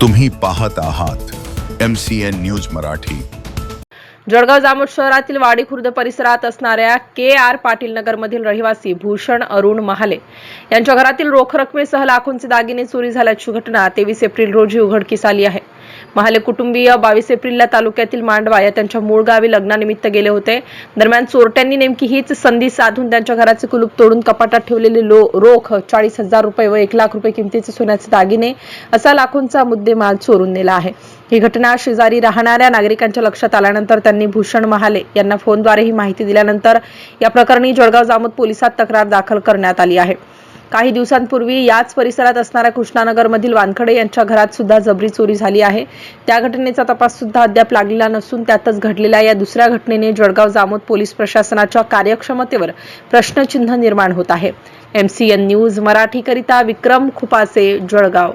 तुम्ही पाहत आहात M C N news Marathi. Jalgaon Jamod शहरातील वाडी खुर्द परिसरात असणाऱ्या के आर पाटील नगरमधील रहिवासी भूषण अरुण महाले यांच्या घरातील रोख रकमेसह लाखोंचे दागिने चोरी झाल्याची घटना तेवीस एप्रिल रोजी उघडकीस आली आहे. महाले कुटुंबीय बावीस एप्रिलला तालुक्यातील मांडवा या त्यांच्या मूळ गावी लग्नानिमित्त गेले होते. दरम्यान चोरट्यांनी नेमकी हीच संधी साधून त्यांच्या घराचे कुलूप तोडून कपाटात ठेवलेले लो रोख चाळीस हजार रुपये व एक लाख रुपये किमतीचे सोन्याचे दागिने असा लाखोंचा मुद्देमाल चोरून नेला आहे. ही घटना शेजारी राहणाऱ्या नागरिकांच्या लक्षात आल्यानंतर त्यांनी भूषण महाले यांना फोनद्वारे ही माहिती दिल्यानंतर या प्रकरणी जळगाव जामोद पोलिसात तक्रार दाखल करण्यात आली आहे. काही दिवसांपूर्वी याच परिसरात असणाऱ्या कृष्णानगरमधील वानखडे यांच्या घरात सुद्धा जबरी चोरी झाली आहे. त्या घटनेचा तपास सुद्धा अद्याप लागलेला नसून त्यातच घडलेल्या या दुसऱ्या घटनेने जळगाव जामोद पोलीस प्रशासनाच्या कार्यक्षमतेवर प्रश्नचिन्ह निर्माण होत आहे. एमसीएन न्यूज मराठीकरिता विक्रम खुपासे जळगाव.